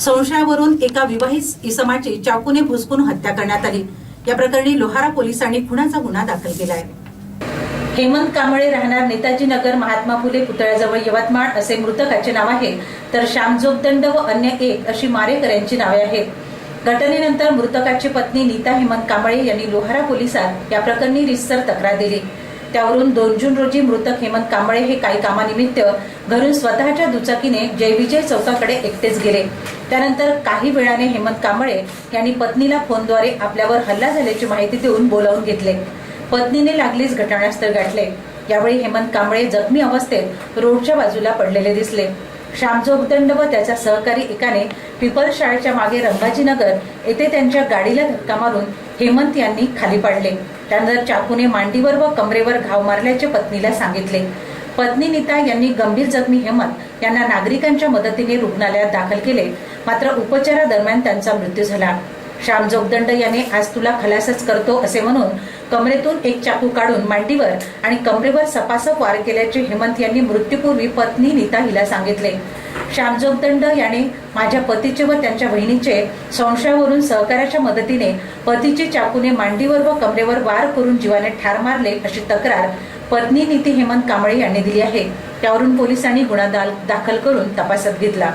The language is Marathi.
संशयावरून एका विवाहित इसमाची चाकूने भुसकून हत्या करण्यात आली. या प्रकरणी लोहारा पोलिसांनी खुनाचा गुन्हा दाखल केलाय. हेमंत कांबळे राहणार नेताजी नगर महात्मा फुले पुतळ्याजवळ यवतमाळ असे मृतकाचे नाव आहे. तर श्याम जोगदंड व अन्य एक अशी मारेकर यांची नावे आहेत. घटनेनंतर मृतकाची पत्नी नीता हेमंत कांबळे यांनी लोहारा पोलिसात या प्रकरणी रिसर तक्रार दिली. त्यावरून दोन जून रोजी मृतक हेमंत कांबळे हे काही कामानिमित्त घरून स्वतःच्या दुचाकीने जयविजय चौकाकडे एकटेच गेले. त्यानंतर काही वेळाने हेमंत कांबळे यांनी पत्नीला फोनद्वारे आपल्यावर हल्ला झाल्याची माहिती देऊन बोलावून घेतले. पत्नीने लागलीच घटनास्थळ गाठले. यावेळी हेमंत कांबळे जखमी अवस्थेत रोडच्या बाजूला पडलेले दिसले. श्याम जोगदंड व त्याचा सहकारी एकाने पिपल शाळेच्या मागे रंगाजीनगर येथे त्यांच्या गाडीला धक्का मारून हेमंत यांनी खाली पाडले. त्यानंतर चाकूने मांडीवर व कमरेवर घाव मारल्याचे पत्नीला सांगितले. पत्नी नीता यांनी गंभीर जखमी हेमंत यांना नागरिकांच्या मदतीने रुग्णालयात दाखल केले. मात्र उपचारादरम्यान त्यांचा मृत्यू झाला. श्याम जोगदंड याने आज तुला खलासच करतो असे म्हणून कमरेतून एक चाकू काढून मांडीवर आणि कमरेवर सपासप वार केल्याचे हेमंत यांनी मृत्यूपूर्वी पत्नी नीता हिला सांगितले. श्याम जोगदंड याने माझ्या पतीचे व त्यांच्या बहिणीचे संशयावरून सहकार्याच्या मदतीने पतीचे चाकूने मांडीवर व कमरेवर वार करून जीवाने ठार मारले अशी तक्रार पत्नी नीती हेमंत कांबळे यांनी दिली आहे. त्यावरून पोलिसांनी गुन्हा दाल- दाखल करून तपासात घेतला.